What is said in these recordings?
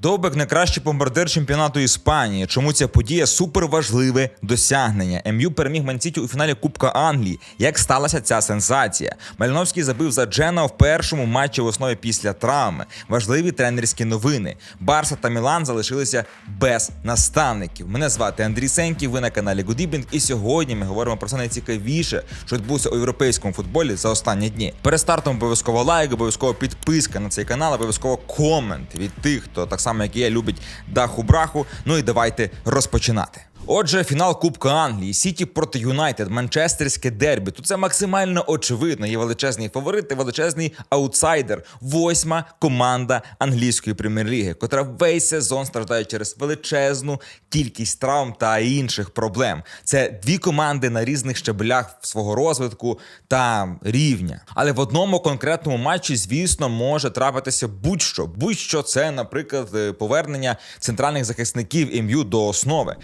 Довбек найкращий бомбардир чемпіонату Іспанії. Чому ця подія суперважливе досягнення? МЮ переміг Мансіті у фіналі Кубка Англії. Як сталася ця сенсація? Маліновський забив за Джена в першому матчі в основі після травми. Важливі тренерські новини. Барса та Мілан залишилися без наставників. Мене звати Андрій Сенків. Ви на каналі Goodibing. І сьогодні ми говоримо про все найцікавіше, що відбулося у європейському футболі за останні дні. Перед стартом обов'язково лайк, обов'язково підписка на цей канал, обов'язково комент від тих, хто так само як і я любить даху браху. Ну і давайте розпочинати. Отже, фінал Кубка Англії, Сіті проти Юнайтед, Манчестерське дербі. Тут це максимально очевидно. Є величезний фаворит і величезний аутсайдер. Восьма команда англійської прем'єр-ліги, котра весь сезон страждає через величезну кількість травм та інших проблем. Це дві команди на різних щеблях свого розвитку та рівня. Але в одному конкретному матчі, звісно, може трапитися будь-що. Будь-що це, наприклад, повернення центральних захисників ім'ю до основи.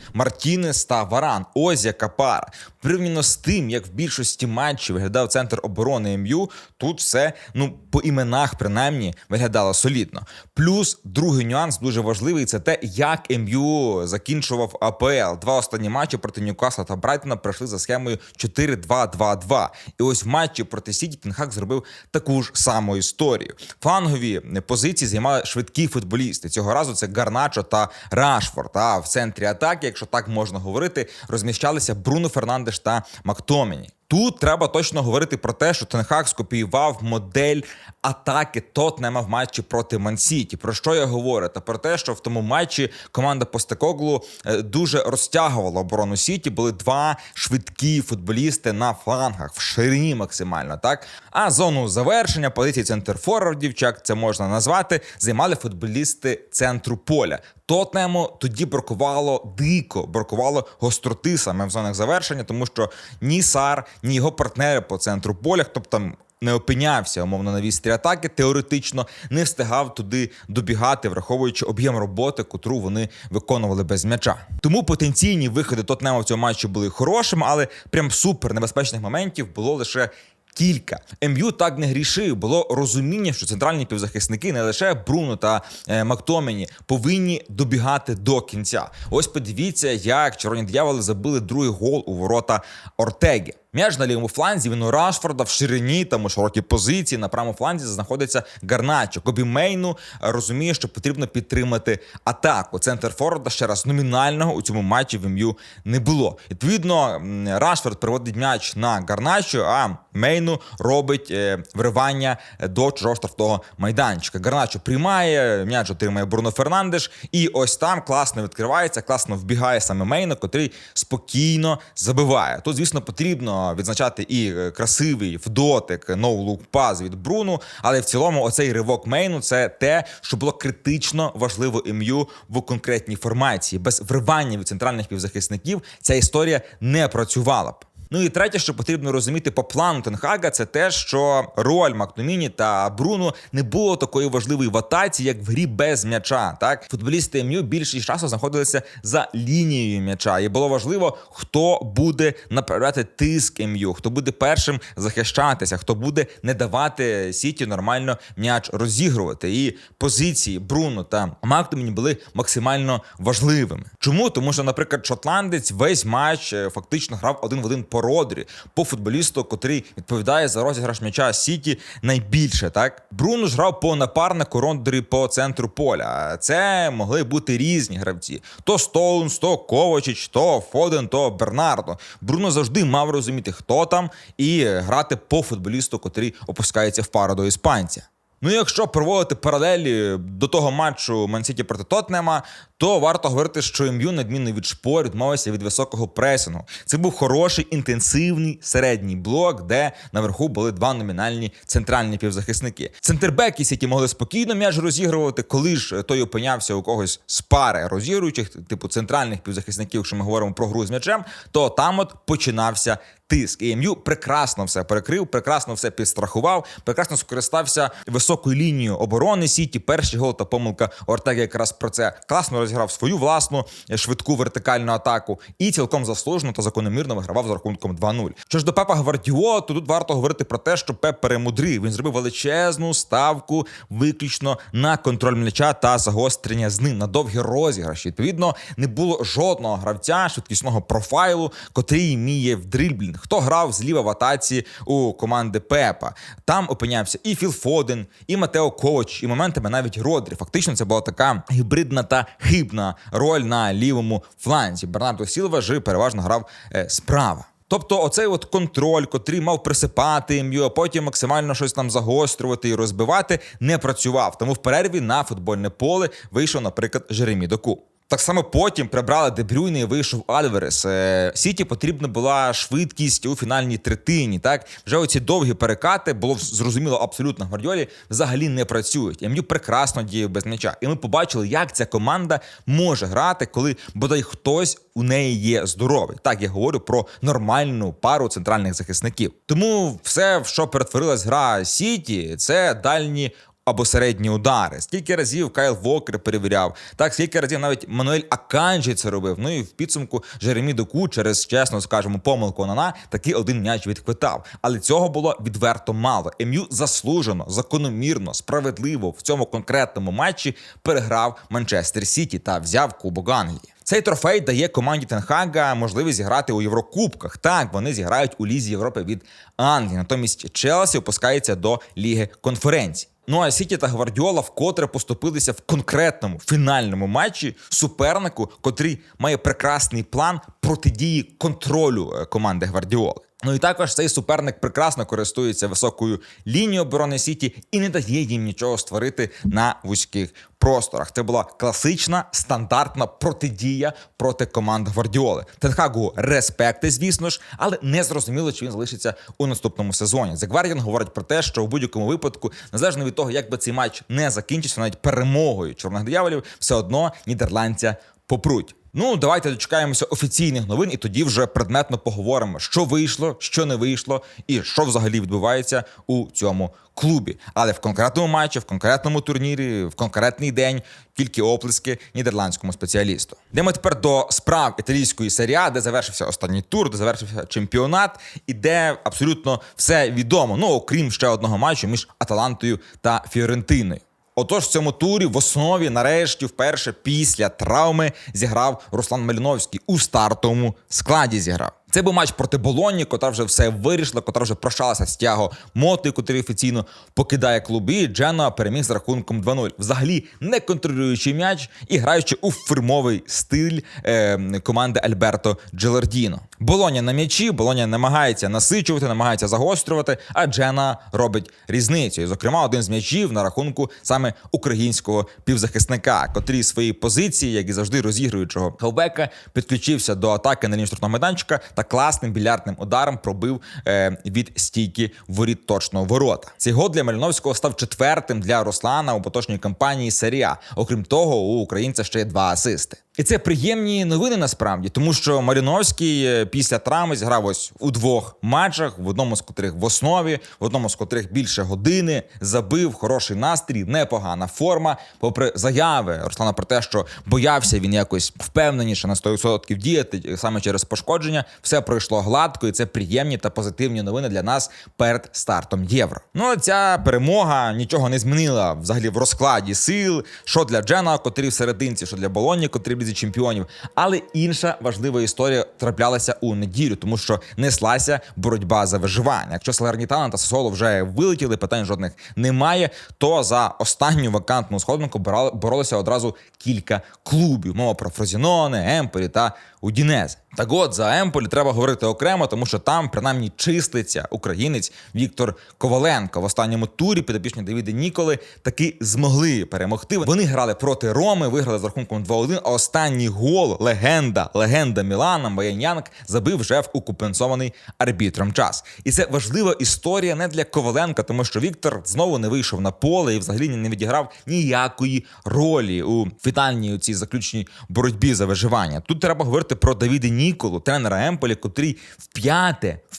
Мартінес та Варан. Ось яка пара. Порівняно з тим, як в більшості матчів виглядав центр оборони МЮ, тут все ну по іменах принаймні виглядало солідно. Плюс другий нюанс дуже важливий це те, як МЮ закінчував АПЛ. Два останні матчі проти Ньюкасла та Брайтона пройшли за схемою 4-2-2-2. І ось в матчі проти Сіті Тенхак зробив таку ж саму історію. Флангові позиції займали швидкі футболісти. Цього разу це Гарначо та Рашфорд. А в центрі атаки, якщо так можна говорити, розміщалися Бруно Фернандеш та Мактоміні. Тут треба точно говорити про те, що Тенхак скопіював модель атаки Тотнема в матчі проти Мансіті. Про що я говорю? Та про те, що в тому матчі команда Постекоглу е, дуже розтягувала оборону Сіті. Були два швидкі футболісти на флангах в ширині максимально. Так а зону завершення позиції центр форвардів, як це можна назвати, займали футболісти центру поля. Тотнему тоді бракувало дико, бракувало гостроти саме в зонах завершення, тому що ні Сар, ні його партнери по центру поля, хто б там не опинявся умовно на вістрі атаки, теоретично не встигав туди добігати, враховуючи об'єм роботи, котру вони виконували без м'яча. Тому потенційні виходи Тотнема в цьому матчі були хорошими, але прям супер небезпечних моментів було лише. Кілька МЮ так не грішив. Було розуміння, що центральні півзахисники не лише Бруно та е, Мактомені повинні добігати до кінця. Ось подивіться, як червоні дияволи забили другий гол у ворота Ортеги. М'яч на лівому фланзі він у Рашфорда в ширині, там у широкій позиції. На правому фланзі знаходиться Гарначо. Кобі Мейну розуміє, що потрібно підтримати атаку. Центр Форварда ще раз номінального у цьому матчі в ім'ю не було. Відповідно, Рашфорд приводить м'яч на Гарначо, а Мейну робить е, вривання до чужого штрафного майданчика. Гарначо приймає, м'яч отримає Бруно Фернандеш, і ось там класно відкривається, класно вбігає саме Мейно, котрий спокійно забиває. Тут, звісно, потрібно відзначати і е, красивий вдотик ноу-лук паз від Бруну, але в цілому оцей ривок Мейну це те, що було критично важливо ім'ю в конкретній формації. Без вривання від центральних півзахисників ця історія не працювала б. Ну і третє, що потрібно розуміти по плану Тенхага, це те, що роль Макноміні та Бруно не було такої важливої в атаці, як в грі без м'яча. Так, футболісти МЮ більшість часу знаходилися за лінією м'яча, і було важливо, хто буде направляти тиск МЮ, хто буде першим захищатися, хто буде не давати Сіті нормально м'яч розігрувати. І позиції Бруно та Мактоміні були максимально важливими. Чому? Тому що, наприклад, шотландець весь матч е, фактично грав один в один по Родрі, по футболісту, котрий відповідає за розіграш м'яча Сіті найбільше. Так Бруно ж грав по напарнику Родрі по центру поля. Це могли бути різні гравці: то Стоунс, то Ковачич, то Фоден, то Бернардо. Бруно завжди мав розуміти, хто там, і грати по футболісту, котрий опускається в пару до іспанця. Ну, якщо проводити паралелі до того матчу Мансіті проти Тотнема, то варто говорити, що МЮ надмінно від шпор відмовився від високого пресингу. Це був хороший інтенсивний середній блок, де наверху були два номінальні центральні півзахисники. Центрбеки Сіті могли спокійно м'яч розігрувати, коли ж той опинявся у когось з пари розігруючих, типу центральних півзахисників, якщо ми говоримо про гру з м'ячем, то там от починався. Тиск. І МЮ прекрасно все перекрив, прекрасно все підстрахував, прекрасно скористався високою лінією оборони Сіті. Перший гол та помилка Ортега якраз про це класно розіграв свою власну е, швидку вертикальну атаку і цілком заслужено та закономірно вигравав з рахунком 2-0. Що ж до Пепа Гвардіола, то тут варто говорити про те, що Пеп перемудрив. Він зробив величезну ставку виключно на контроль м'яча та загострення з ним на довгі розіграші. Відповідно, не було жодного гравця швидкісного профайлу, котрий вміє в дрильблінг. Хто грав зліва в атаці у команди Пепа? Там опинявся і Філ Фоден, і Матео Ковач, і моментами навіть Родрі. Фактично, це була така гібридна та хибна роль на лівому фланзі. Бернардо Сілва ж переважно грав е, справа. Тобто, оцей от контроль, котрий мав присипати ім'ю, а потім максимально щось там загострювати і розбивати, не працював. Тому в перерві на футбольне поле вийшов, наприклад, Жеремі Доку. Так само потім прибрали Дебрюйне і вийшов Альверес. Е, Сіті потрібна була швидкість у фінальній третині. Так вже оці довгі перекати було зрозуміло абсолютно. Гвардіолі взагалі не працюють. Ем'ю прекрасно діяв без м'яча. І ми побачили, як ця команда може грати, коли бодай хтось у неї є здоровий. Так я говорю про нормальну пару центральних захисників. Тому все, в що перетворилась гра Сіті, це дальні або середні удари. Скільки разів Кайл Вокер перевіряв, так скільки разів навіть Мануель Аканджі це робив. Ну і в підсумку Жеремі Доку через чесно скажемо помилку Нана такий один м'яч відквитав. Але цього було відверто мало. Ем'ю заслужено, закономірно, справедливо в цьому конкретному матчі переграв Манчестер Сіті та взяв Кубок Англії. Цей трофей дає команді Тенхага можливість зіграти у Єврокубках. Так, вони зіграють у Лізі Європи від Англії. Натомість Челсі опускається до Ліги конференцій. Ну а Сіті та Гвардіола вкотре поступилися в конкретному фінальному матчі супернику, котрий має прекрасний план протидії контролю е, команди Гвардіоли. Ну і також цей суперник прекрасно користується високою лінією оборони Сіті і не дає їм нічого створити на вузьких просторах. Це була класична стандартна протидія проти команд Гвардіоли. Тенхагу респекти, звісно ж, але не зрозуміло, чи він залишиться у наступному сезоні. Guardian говорить про те, що в будь-якому випадку, незалежно від того, як би цей матч не закінчився, навіть перемогою чорних дияволів, все одно нідерландця попруть. Ну, давайте дочекаємося офіційних новин, і тоді вже предметно поговоримо, що вийшло, що не вийшло, і що взагалі відбувається у цьому клубі. Але в конкретному матчі, в конкретному турнірі, в конкретний день тільки оплески нідерландському спеціалісту. Йдемо тепер до справ італійської серіа, де завершився останній тур, де завершився чемпіонат, і де абсолютно все відомо. Ну окрім ще одного матчу між Аталантою та Фіорентиною. Отож, в цьому турі в основі, нарешті, вперше після травми зіграв Руслан Маліновський у стартовому складі. Зіграв. Це був матч проти Болоні, котра вже все вирішила, котра вже прощалася з тяго моти, котрий офіційно покидає клуби. Джена переміг з рахунком 2-0. Взагалі не контролюючи м'яч і граючи у фірмовий стиль е, команди Альберто Джелардіно. Болоня на м'ячі, Болоня намагається насичувати, намагається загострювати, а Джена робить різницю. І, зокрема, один з м'ячів на рахунку саме українського півзахисника, котрий свої позиції, як і завжди розігруючого хелбека, підключився до атаки на лінію штрафного майданчика та класним більярдним ударом пробив е, від стійки воріт точного ворота. Цей гол для Маліновського став четвертим для Руслана у поточній кампанії серія. Окрім того, у українця ще є два асисти. І це приємні новини насправді, тому що Маріновський е, після травми зіграв ось у двох матчах, в одному з котрих в основі, в одному з котрих більше години забив хороший настрій, непогана форма. Попри заяви Руслана про те, що боявся він якось впевненіше на 100% діяти саме через пошкодження, все пройшло гладко, і це приємні та позитивні новини для нас перед стартом євро. Ну ця перемога нічого не змінила взагалі в розкладі сил, що для Джена, котрий в серединці, що для Болоні, котрий в лізі чемпіонів. Але інша важлива історія траплялася у неділю, тому що неслася боротьба за виживання. Якщо Салернітана та Сосоло вже вилетіли, питань жодних немає. То за останню вакантну сходинку борол- боролися одразу кілька клубів. Мова про Фрозіноне, Емпері та Удінезе. Так от за Емполі треба говорити окремо, тому що там принаймні числиться українець Віктор Коваленко. В останньому турі підопічні Давіди Ніколи таки змогли перемогти. Вони грали проти Роми, виграли з рахунком 2-1, А останній гол легенда, легенда Мілана Баянянк забив вже в укомпенсований арбітром час. І це важлива історія не для Коваленка, тому що Віктор знову не вийшов на поле і взагалі не відіграв ніякої ролі у фінальній цій заключній боротьбі за виживання. Тут треба говорити говорити про Давіда Ніколу, тренера Емполі, котрий в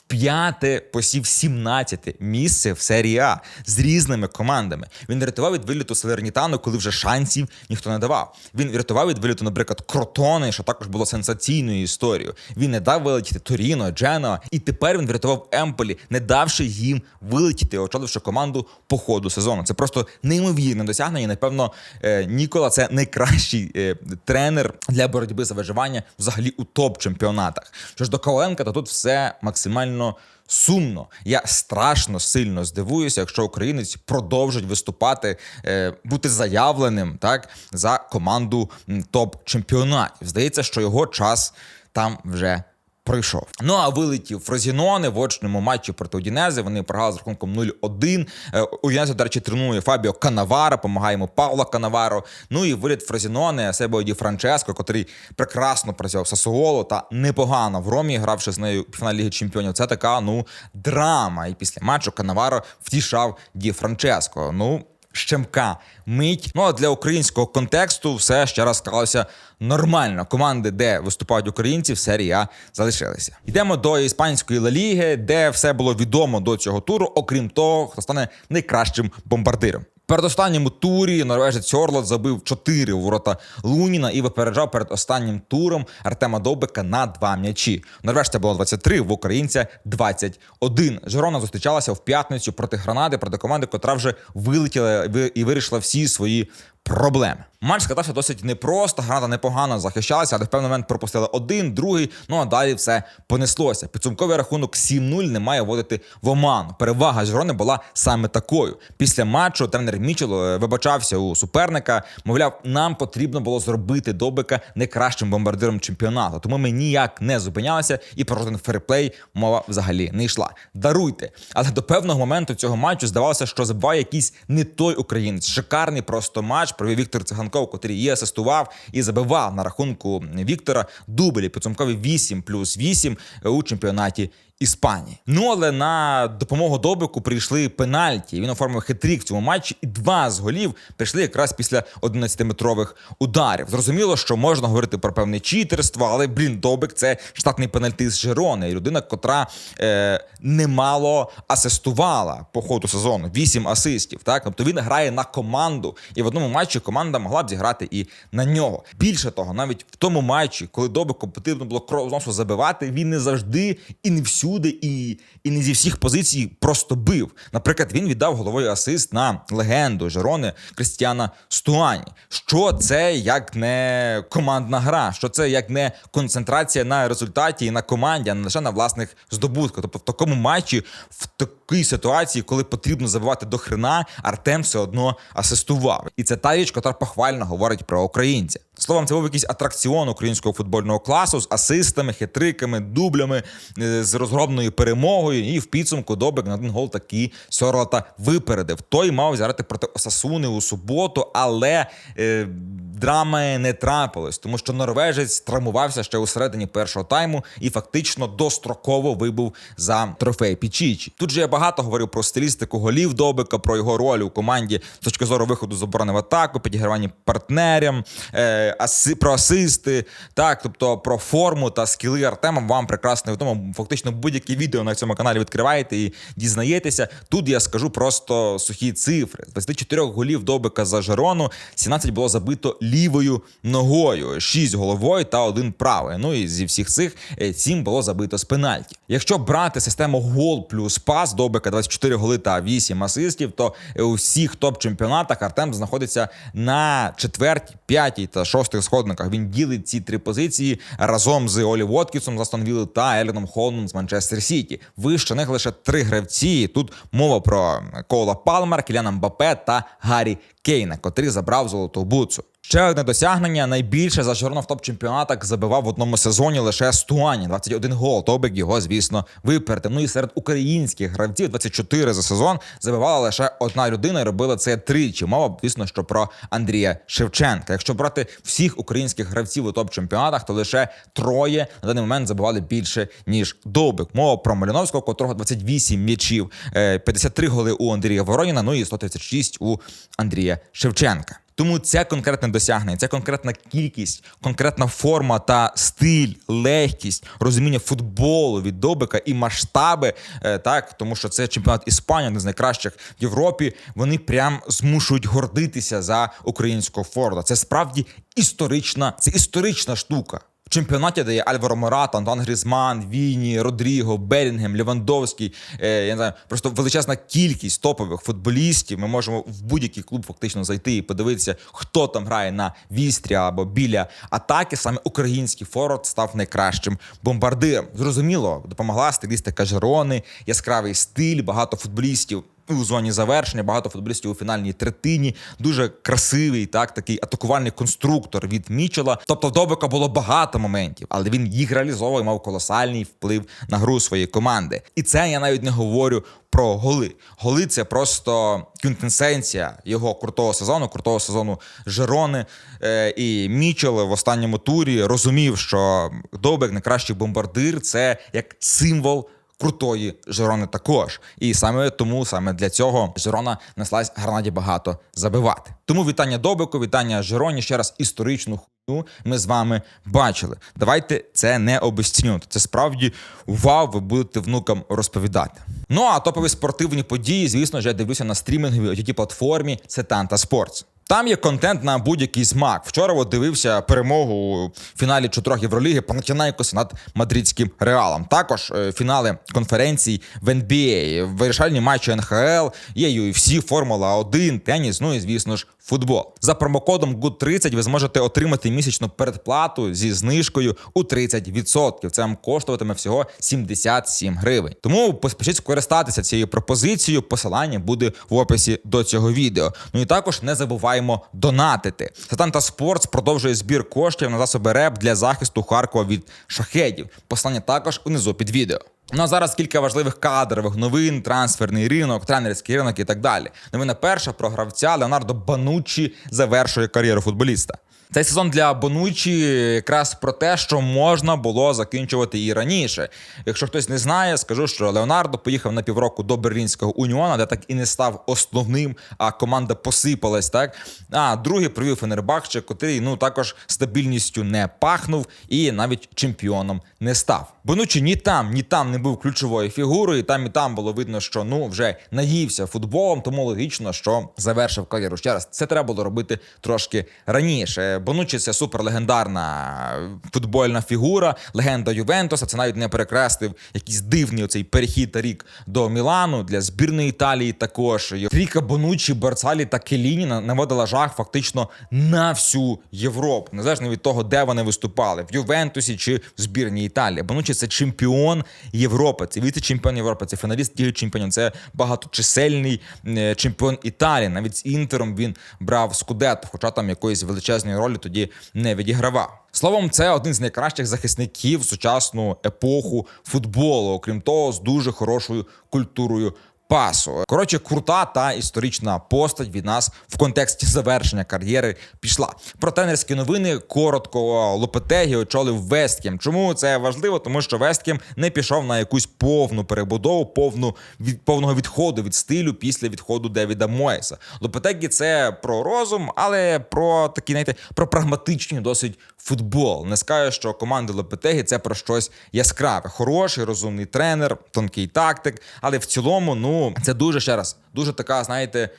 п'яте, посів 17 місце в серії А з різними командами. Він рятував від виліту Салернітану, коли вже шансів ніхто не давав. Він врятував від виліту, наприклад, Кротони, що також було сенсаційною історією. Він не дав вилетіти Торіно, Дженоа, і тепер він врятував Емполі, не давши їм вилетіти, очоливши команду по ходу сезону. Це просто неймовірне досягнення. Напевно, е, Нікола це найкращий е, тренер для боротьби за виживання взагалі у топ-чемпіонатах. Що ж до Коваленка, то тут все максимально. Сумно, я страшно сильно здивуюся, якщо українець продовжить виступати, е, бути заявленим так за команду топ-чемпіонатів. Здається, що його час там вже пройшов. Ну а вилетів Фрозіноне в очному матчі проти Удінези. Вони програли з рахунком 0-1. Е, Удінеза, до речі, тренує Фабіо Канавара, помагає йому Павло Канаваро. Ну і виліт Фрозіноне, Себо Ді Франческо, котрий прекрасно працював Сасуоло та непогано в Ромі, гравши з нею в фіналі Ліги Чемпіонів. Це така ну драма. І після матчу Канаваро втішав Ді Франческо. Ну. Щемка мить. Ну а для українського контексту все ще раз склалося нормально. Команди, де виступають українці, в серії А залишилися. Йдемо до іспанської Ла Ліги, де все було відомо до цього туру, окрім того, хто стане найкращим бомбардиром. Передостанньому турі норвежець Орлот забив 4 у ворота Луніна і випереджав перед останнім туром Артема Довбика на два м'ячі. Норвежця було 23, в українця 21. Жирона зустрічалася в п'ятницю проти Гранади, проти команди, котра вже вилетіла ви- і вирішила всі свої проблеми. Матч скатався досить непросто. Граната непогано захищалася, але в певний момент пропустили один, другий. Ну а далі все понеслося. Підсумковий рахунок 7-0 не має вводити в оману. Перевага Жирони була саме такою. Після матчу тренер Мічел е, вибачався у суперника. Мовляв, нам потрібно було зробити Добика найкращим бомбардиром чемпіонату. Тому ми ніяк не зупинялися, і про жоден ферплей мова взагалі не йшла. Даруйте. Але до певного моменту цього матчу здавалося, що забиває якийсь не той українець. Шикарний просто матч провів Віктор Циганков, котрий і асистував і забивав на рахунку Віктора Дубелі. Підсумкові 8 плюс 8 у чемпіонаті. Іспанії. Ну але на допомогу Добику прийшли пенальті. Він оформив хитрік в цьому матчі, і два з голів прийшли якраз після 11-метрових ударів. Зрозуміло, що можна говорити про певне читерство, але блін, Добик це штатний пенальтист Жирони, і людина, котра е, немало асистувала по ходу сезону. Вісім асистів. Так, тобто він грає на команду, і в одному матчі команда могла б зіграти і на нього. Більше того, навіть в тому матчі, коли Добику потрібно було кров забивати, він не завжди і не всюди, і, і не зі всіх позицій просто бив. Наприклад, він віддав головою асист на легенду Жерони Кристіана Стуані. Що це як не командна гра? Що це як не концентрація на результаті і на команді, а не лише на власних здобутках? Тобто в такому матчі, в такій ситуації, коли потрібно забивати до хрена, Артем все одно асистував. І це та річ, яка похвально говорить про українця. Словом, це був якийсь атракціон українського футбольного класу з асистами, хитриками, дублями, е, з розгромною перемогою. І в підсумку Добик на один гол таки Сорота випередив. Той мав взяти проти Осасуни у суботу, але е, драми не трапилось, тому що норвежець травмувався ще у середині першого тайму і фактично достроково вибув за трофей Пічічі. Тут же я багато говорив про стилістику голів Добика, про його роль у команді з точки зору виходу з оборони в атаку, підігравання партнерам, е, аси, про асисти, так, тобто про форму та скіли Артема. Вам прекрасно відомо. Фактично будь-які відео на цьому каналі відкриваєте і дізнаєтеся. Тут я скажу просто сухі цифри. З 24 голів Добика за Жерону 17 було забито лівою ногою, 6 головою та один правою. Ну і зі всіх цих 7 було забито з пенальті. Якщо брати систему гол плюс пас Добика 24 голи та 8 асистів, то у всіх топ-чемпіонатах Артем знаходиться на четвертій, п'ятій та шостих сходниках. Він ділить ці три позиції разом з Олі Воткісом з Вілли та Еліном Холмом з Манчестер Сіті. Вище них лише три гравці. Тут мова про Кола Палмер, Кіляна Мбапе та Гаррі Кейна, котрий забрав золоту буцу. Ще одне досягнення найбільше за Жирона в топ-чемпіонатах забивав в одному сезоні лише Стуані. 21 гол. Тобик його, звісно, виперти. Ну і серед українських гравців 24 за сезон забивала лише одна людина і робила це тричі. Мова, звісно, що про Андрія Шевченка. Якщо брати всіх українських гравців у топ-чемпіонатах, то лише троє на даний момент забивали більше ніж Довбик. Мова про Маліновського, котрого 28 м'ячів, е, 53 голи у Андрія Вороніна, ну і 136 у Андрія Шевченка. Тому це конкретне досягнення, це конкретна кількість, конкретна форма та стиль, легкість, розуміння футболу від Добика і масштаби, е, так тому що це чемпіонат Іспанії, один з найкращих в Європі. Вони прям змушують гордитися за українського Форда. Це справді історична, це історична штука. В чемпіонаті, де є Альваро Мората, Антон Грізман, Віні, Родріго, Белінгем, Левандовський, е, я не знаю, просто величезна кількість топових футболістів. Ми можемо в будь-який клуб фактично зайти і подивитися, хто там грає на вістрі або біля атаки. Саме український форвард став найкращим бомбардиром. Зрозуміло, допомогла стилістика Жерони, яскравий стиль, багато футболістів у зоні завершення, багато футболістів у фінальній третині. Дуже красивий, так такий атакувальний конструктор від Мічела. Тобто в Добика було багато моментів, але він їх реалізовував і мав колосальний вплив на гру своєї команди. І це я навіть не говорю. Про голи. Голи це просто квінтесенція його крутого сезону, крутого сезону Жерони. Е, і Мічел в останньому турі розумів, що Добик найкращий бомбардир це як символ крутої Жерони також. І саме тому, саме для цього Жерона неслась гранаді багато забивати. Тому вітання Добику, вітання Жероні. Ще раз історичну хуйню ми з вами бачили. Давайте це не обесцінювати. Це справді вау, ви будете внукам розповідати. Ну а топові спортивні події, звісно я дивлюся на стрімінговій ott платформі це Танта Спортс. Там є контент на будь-який смак. Вчора от дивився перемогу у фіналі чотирьох Євроліги Панатінайкос над мадридським реалом. Також е, фінали конференцій в NBA, вирішальні матчі НХЛ, є UFC, Формула 1, теніс, ну і звісно ж. Футбол за промокодом GOOD30 ви зможете отримати місячну передплату зі знижкою у 30%. Це вам коштуватиме всього 77 гривень. Тому поспішіть скористатися цією пропозицією. Посилання буде в описі до цього відео. Ну і також не забуваємо донатити. Сатанта Спортс продовжує збір коштів на засоби РЕП для захисту Харкова від шахедів. Посилання також унизу під відео. Ну а зараз кілька важливих кадрових новин, трансферний ринок, тренерський ринок і так далі. Новина перша про гравця Леонардо Банучі завершує кар'єру футболіста. Цей сезон для Бонучі якраз про те, що можна було закінчувати і раніше. Якщо хтось не знає, скажу, що Леонардо поїхав на півроку до Берлінського уніона, де так і не став основним, а команда посипалась. Так а другий провів Фенербахче, котрий ну також стабільністю не пахнув і навіть чемпіоном не став. Бонучі ні там, ні там не був ключовою фігурою. і Там і там було видно, що ну вже наївся футболом, тому логічно, що завершив кар'єру. Ще раз це треба було робити трошки раніше. Бонучі це суперлегендарна футбольна фігура, легенда Ювентуса. Це навіть не перекреслив якийсь дивний оцей перехід рік до Мілану для збірної Італії. Також Ріка Бонучі, Барцалі та Келіні наводила жах фактично на всю Європу, незалежно від того, де вони виступали в Ювентусі чи в збірній Італії. Бонучі це чемпіон Європи, це віце-чемпіон Європи, це фіналіст Ліги чемпіонів, це багаточисельний е, чемпіон Італії. Навіть з інтером він брав скудет, хоча там якоїсь величезної ролі тоді не відігравав. Словом, це один з найкращих захисників сучасну епоху футболу, окрім того, з дуже хорошою культурою. Пасу коротше, крута та історична постать від нас в контексті завершення кар'єри пішла. Про тренерські новини коротко Лопетегі очолив Весткем. Чому це важливо? Тому що Весткем не пішов на якусь повну перебудову, повну від повного відходу від стилю після відходу Девіда Моєса. Лопетегі це про розум, але про такі, знаєте, про прагматичний досить футбол. Не скажу, що команда Лопетегі це про щось яскраве. Хороший, розумний тренер, тонкий тактик, але в цілому, ну це дуже ще раз. Дуже така, знаєте,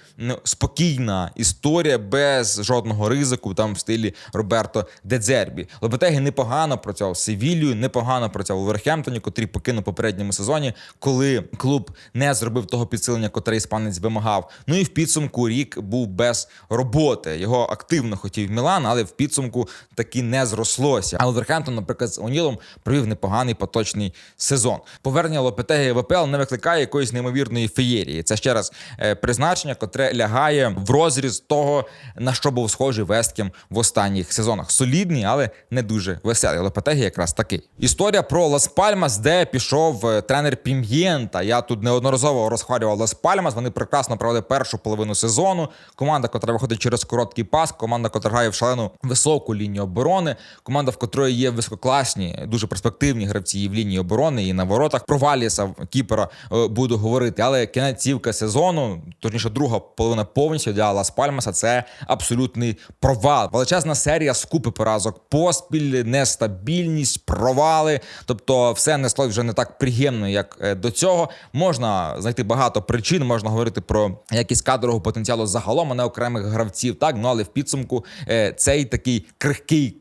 спокійна історія без жодного ризику, там в стилі Роберто Дедзербі. Лобетегі непогано працював Севілью, непогано працював у Верхемптоні, котрий покинув попередньому сезоні, коли клуб не зробив того підсилення, котре іспанець вимагав. Ну і в підсумку рік був без роботи. Його активно хотів Мілан, але в підсумку таки не зрослося. А Верхемптон, наприклад, з Онілом провів непоганий поточний сезон. Повернення Лопетегі в АПЛ не викликає якоїсь неймовірної феєрії. Це ще раз призначення, котре лягає в розріз того, на що був схожий Весткем в останніх сезонах. Солідний, але не дуже веселий. Лопетегі якраз такий. Історія про Лас Пальмас, де пішов е, тренер Пім'єнта. Я тут неодноразово розхвалював Лас Пальмас. Вони прекрасно провели першу половину сезону. Команда, котра виходить через короткий пас, команда, котра грає в шалену високу лінію оборони, команда, в котрої є висококласні, дуже перспективні гравці і в лінії оборони і на воротах. Про Валіса Кіпера е, буду говорити, але кінець сезону сезону, точніше, друга половина повністю для Лас Пальмаса це абсолютний провал. Величезна серія скупи поразок, поспіль, нестабільність, провали. Тобто, все несло вже не так приємно, як е, до цього. Можна знайти багато причин, можна говорити про якість кадрового потенціалу загалом, а не окремих гравців. Так, ну але в підсумку е, цей такий крихкий.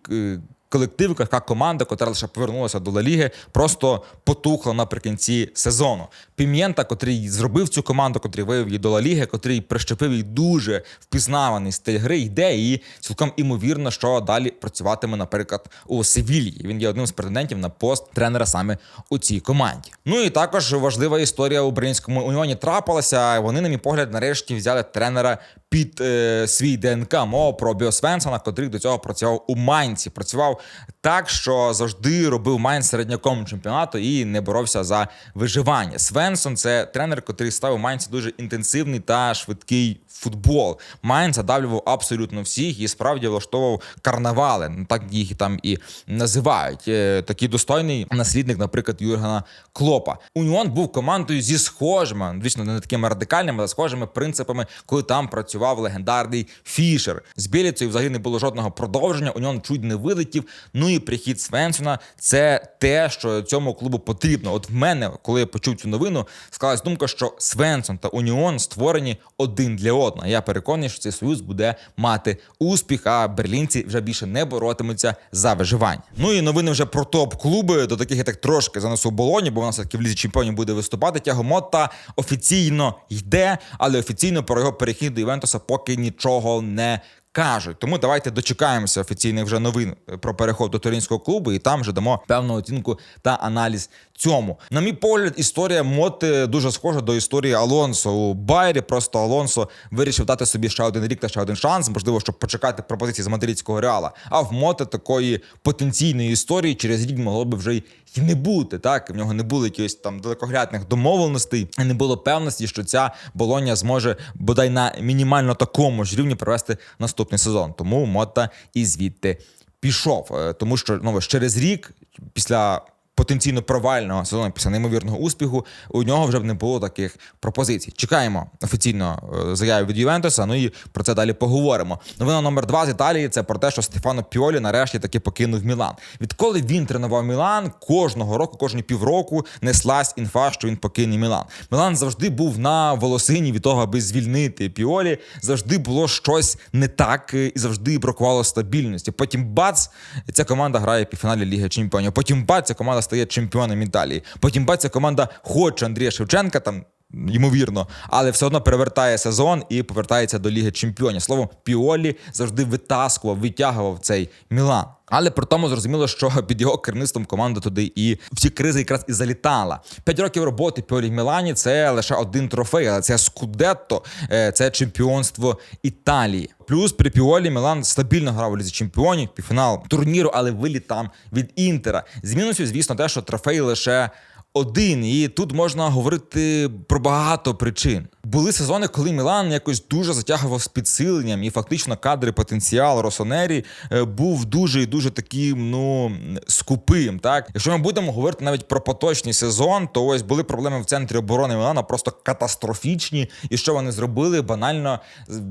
Колектив, така команда, яка лише повернулася до Ла Ліги, просто потухла наприкінці сезону. Пім'єнта, котрий зробив цю команду, котрий вивів її до Ла Ліги, котрий прищепив їй дуже впізнаваний стиль гри, йде і цілком імовірно, що далі працюватиме, наприклад, у Севільї. Він є одним з претендентів на пост тренера саме у цій команді. Ну і також важлива історія у Українському уніоні трапилася. Вони, на мій погляд, нарешті взяли тренера під е, свій ДНК. Мова про Біо Свенсона, котрий до цього працював у Майнці. Працював так, що завжди робив Майнц середняком чемпіонату і не боровся за виживання. Свенсон це тренер, котрий ставив Майнці дуже інтенсивний та швидкий футбол. Майнц задавлював абсолютно всіх і справді влаштовував карнавали. Ну, Так їх там і називають. Е, Такий достойний наслідник, наприклад, Юргена Клопа. Уніон був командою зі схожими, звісно, не такими радикальними, але схожими принципами, коли там працював легендарний Фішер. З Біліцею взагалі не було жодного продовження. Уніон чуть не вилетів. Ну і прихід Свенсона це те, що цьому клубу потрібно. От в мене, коли я почув цю новину, склалась думка, що Свенсон та Уніон створені один для одного. Я переконаний, що цей союз буде мати успіх, а берлінці вже більше не боротимуться за виживання. Ну і новини вже про топ-клуби. До таких я так трошки занесу болоні, бо в нас таки в лізі чемпіонів буде виступати. Тяго Мотта офіційно йде, але офіційно про його перехід до Івентуса поки нічого не кажуть. Тому давайте дочекаємося офіційних вже новин про переход до туринського клубу, і там вже дамо певну оцінку та аналіз цьому. На мій погляд, історія Моти дуже схожа до історії Алонсо у Байері. Просто Алонсо вирішив дати собі ще один рік та ще один шанс, можливо, щоб почекати пропозиції з мадридського реала. А в Моти такої потенційної історії через рік могло би вже й і не бути. Так в нього не було якихось там далекоглядних домовленостей, не було певності, що ця болоня зможе бодай на мінімально такому ж рівні провести наступний сезон. Тому Мота і звідти пішов, Е, тому що ну через рік після. Потенційно провального сезону після неймовірного успіху у нього вже б не було таких пропозицій. Чекаємо офіційно е, заяви від Ювентуса. Ну і про це далі поговоримо. Новина номер два з Італії це про те, що Стефано Піолі нарешті таки покинув Мілан. Відколи він тренував Мілан, кожного року, кожні півроку неслась інфа, що він покине Мілан. Мілан завжди був на волосині від того, аби звільнити Піолі. Завжди було щось не так е, і завжди бракувало стабільності. Потім бац, ця команда грає півфіналі Ліги Чемпіонів. Потім бац, ця команда стає чемпіоном Італії. Потім бачиться команда хоче Андрія Шевченка там. Ймовірно, але все одно перевертає сезон і повертається до Ліги Чемпіонів. Словом, Піолі завжди витаскував, витягував цей Мілан. Але при тому зрозуміло, що під його керівництвом команда туди і в ці кризи якраз і залітала. П'ять років роботи Піолі в Мілані це лише один трофей, але це Скудетто, е, це чемпіонство Італії. Плюс при Піолі Мілан стабільно грав у лізі чемпіонів, півфінал турніру, але виліт там від Інтера. З мінусів, звісно, те, що трофей лише один, і тут можна говорити про багато причин. Були сезони, коли Мілан якось дуже затягував з підсиленням, і фактично кадри потенціал Росонері е, був дуже і дуже таким ну скупим. Так, якщо ми будемо говорити навіть про поточний сезон, то ось були проблеми в центрі оборони Мілана, просто катастрофічні. І що вони зробили? Банально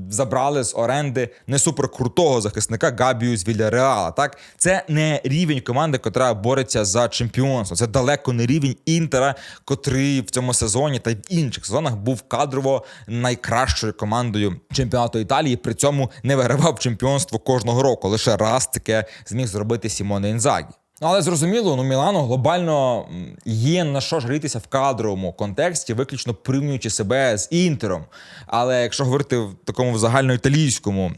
забрали з оренди не суперкрутого захисника Габію з Вільяреала. Так, це не рівень команди, котра бореться за чемпіонство. Це далеко не рівень інтера, котрий в цьому сезоні та й в інших сезонах був кадрово найкращою командою чемпіонату Італії. При цьому не вигравав чемпіонство кожного року. Лише раз таке зміг зробити Сімоне Інзагі. Ну, Але зрозуміло, ну Мілану глобально є на що ж грітися в кадровому контексті, виключно порівнюючи себе з інтером. Але якщо говорити в такому загальноіталійському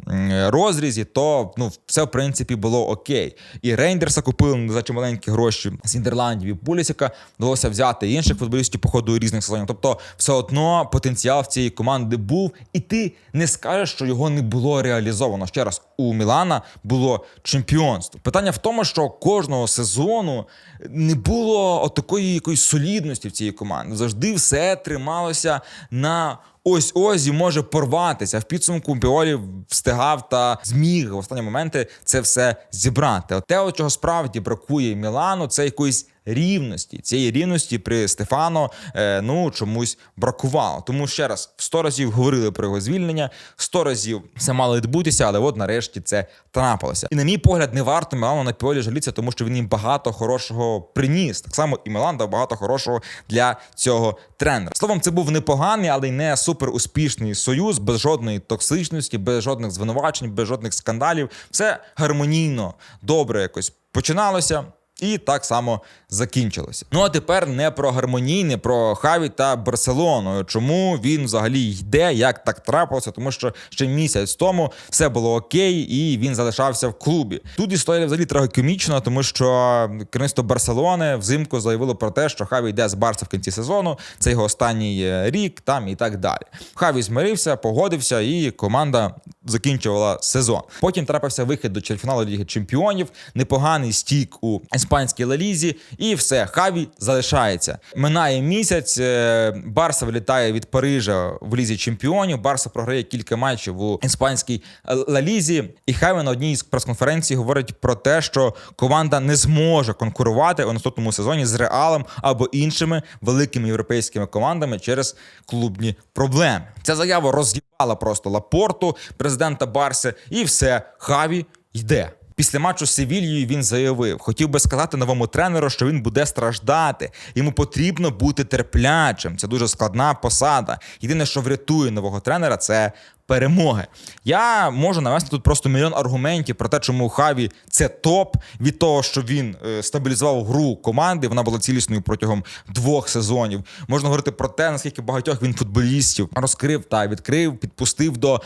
розрізі, то ну все в принципі було окей. І Рейндерса купили за чималенькі гроші з Нідерландів і Пулісіка вдалося взяти інших футболістів по ходу різних сезонів. Тобто, все одно потенціал цієї команди був, і ти не скажеш, що його не було реалізовано. Ще раз у Мілана було чемпіонство. Питання в тому, що кожного сезону не було такої якоїсь солідності в цій команді. Завжди все трималося на. Ось ось і може порватися. В підсумку Піолі встигав та зміг в останні моменти це все зібрати. От те, чого справді бракує Мілану, це якоїсь рівності. Цієї рівності при Стефано е, ну чомусь бракувало. Тому ще раз 100 разів говорили про його звільнення, 100 разів все мало відбутися, але от нарешті це трапилося. І на мій погляд, не варто Мілану на піолі жалітися, тому що він їм багато хорошого приніс. Так само і Мілан дав багато хорошого для цього тренера. Словом, це був непоганий, але й не супер успішний союз, без жодної токсичності, без жодних звинувачень, без жодних скандалів. Все гармонійно, добре якось починалося. І так само закінчилося. Ну а тепер не про гармонійне, про Хаві та Барселону. Чому він взагалі йде, як так трапилося? Тому що ще місяць тому все було окей, і він залишався в клубі. Тут історія взагалі трагікомічна, тому що керівництво Барселони взимку заявило про те, що Хаві йде з Барса в кінці сезону. Це його останній е, рік, там і так далі. Хаві змирився, погодився, і команда закінчувала сезон. Потім трапився вихід до чемпіоналу Ліги Чемпіонів, непоганий стік у іспанській лалізі, і все, Хаві залишається. Минає місяць. е, Барса вилітає від Парижа в лізі чемпіонів. Барса програє кілька матчів у іспанській лалізі. І Хаві на одній з прес-конференцій говорить про те, що команда не зможе конкурувати у наступному сезоні з Реалом або іншими великими європейськими командами через клубні проблеми. Ця заява роз'їбала просто Лапорту, президента Барси, і все, Хаві йде. Після матчу з Севільєю він заявив: хотів би сказати новому тренеру, що він буде страждати. Йому потрібно бути терплячим. Це дуже складна посада. Єдине, що врятує нового тренера, це перемоги. Я можу навести тут просто мільйон аргументів про те, чому Хаві це топ від того, що він е, стабілізував гру команди. Вона була цілісною протягом двох сезонів. Можна говорити про те, наскільки багатьох він футболістів розкрив та відкрив, підпустив до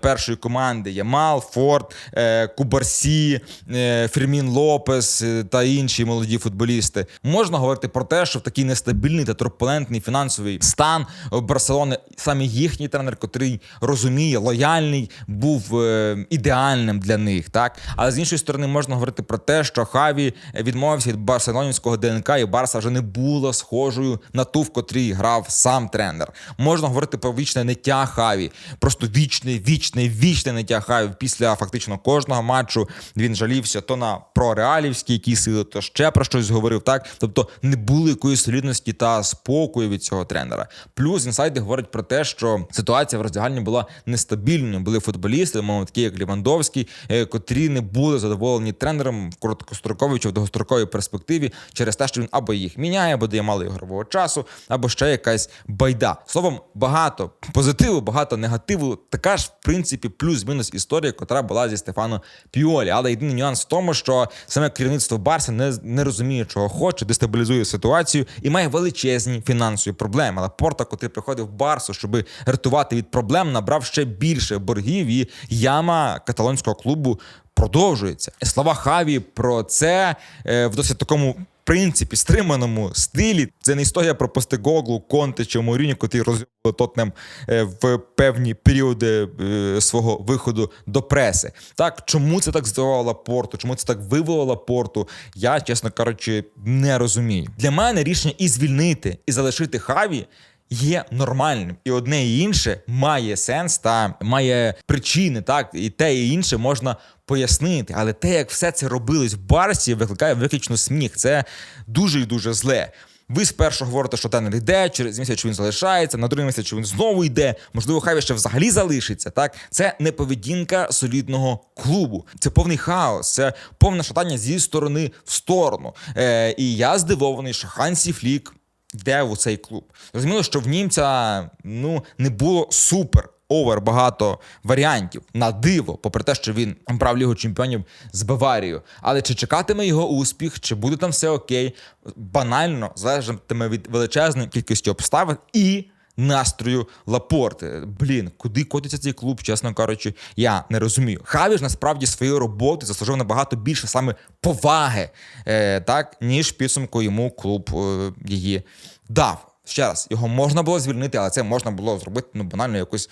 першої команди. Ямал, Форд, е, Кубарсі, е, Фермін Лопес та інші молоді футболісти. Можна говорити про те, що в такий нестабільний та турбулентний фінансовий стан Барселони саме їхній тренер, котрий розуміє, лояльний, був е, ідеальним для них. Так, але з іншої сторони можна говорити про те, що Хаві відмовився від барселонівського ДНК, і Барса вже не була схожою на ту, в котрій грав сам тренер. Можна говорити про вічне ниття Хаві, просто вічне, вічне, вічне ниття Хаві. Після фактично кожного матчу він жалівся то на прореалівські які сили, то ще про щось говорив. Так, тобто не було якоїсь солідності та спокою від цього тренера. Плюс інсайди говорять про те, що ситуація в роздягальні була нестабільною. Були футболісти, мовно такі як Лівандовський, е, котрі не були задоволені тренером в короткостроковій чи в довгостроковій перспективі через те, що він або їх міняє, або дає мало ігрового часу, або ще якась байда. Словом, багато позитиву, багато негативу. Така ж, в принципі, плюс-мінус історія, котра була зі Стефано Піолі. Але єдиний нюанс в тому, що саме керівництво Барса не, не розуміє, чого хоче, дестабілізує ситуацію і має величезні фінансові проблеми. Але Порта, котрий приходив Барсу, щоб рятувати від проблем, набрав ще більше боргів, і яма каталонського клубу продовжується. Слова Хаві про це е, в досить такому. Принципі, стриманому стилі це не історія про Постегоглу, Конте чи Моріні, котрі роз'явили Тотнем е, в певні періоди е, свого виходу до преси. Так, чому це так здивувало порту? Чому це так вивело порту? Я, чесно кажучи, не розумію. Для мене рішення і звільнити, і залишити Хаві є нормальним, і одне і інше має сенс та має причини, так і те і інше можна пояснити. Але те, як все це робилось в Барсі, викликає виключно сміх. Це дуже і дуже зле. Ви спершу говорите, що тренер йде, через місяць він залишається, на другий місяць він знову йде. Можливо, хай ще взагалі залишиться. Так, це не поведінка солідного клубу. Це повний хаос, це повне шатання зі сторони в сторону. Е, і я здивований, що Хансі Флік йде у цей клуб. Зрозуміло, що в німця ну не було супер. Овер багато варіантів на диво, попри те, що він брав лігу чемпіонів з Баварією. Але чи чекатиме його успіх, чи буде там все окей, банально залежатиме від величезної кількості обставин і настрою Лапорти. Блін, куди котиться цей клуб, чесно кажучи, я не розумію. Хаві ж насправді своєю роботою заслужив набагато більше саме поваги, е, так ніж підсумку йому клуб е, її дав. Ще раз, його можна було звільнити, але це можна було зробити ну банально якось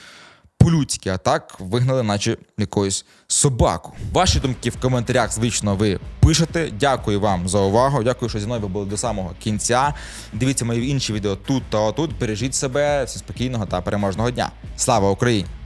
по-людськи, а так вигнали, наче якоюсь собаку. Ваші думки в коментарях, звично, ви пишете. Дякую вам за увагу. Дякую, що зі мною ви були до самого кінця. Дивіться мої інші відео тут та отут. Бережіть себе, все спокійного та переможного дня. Слава Україні!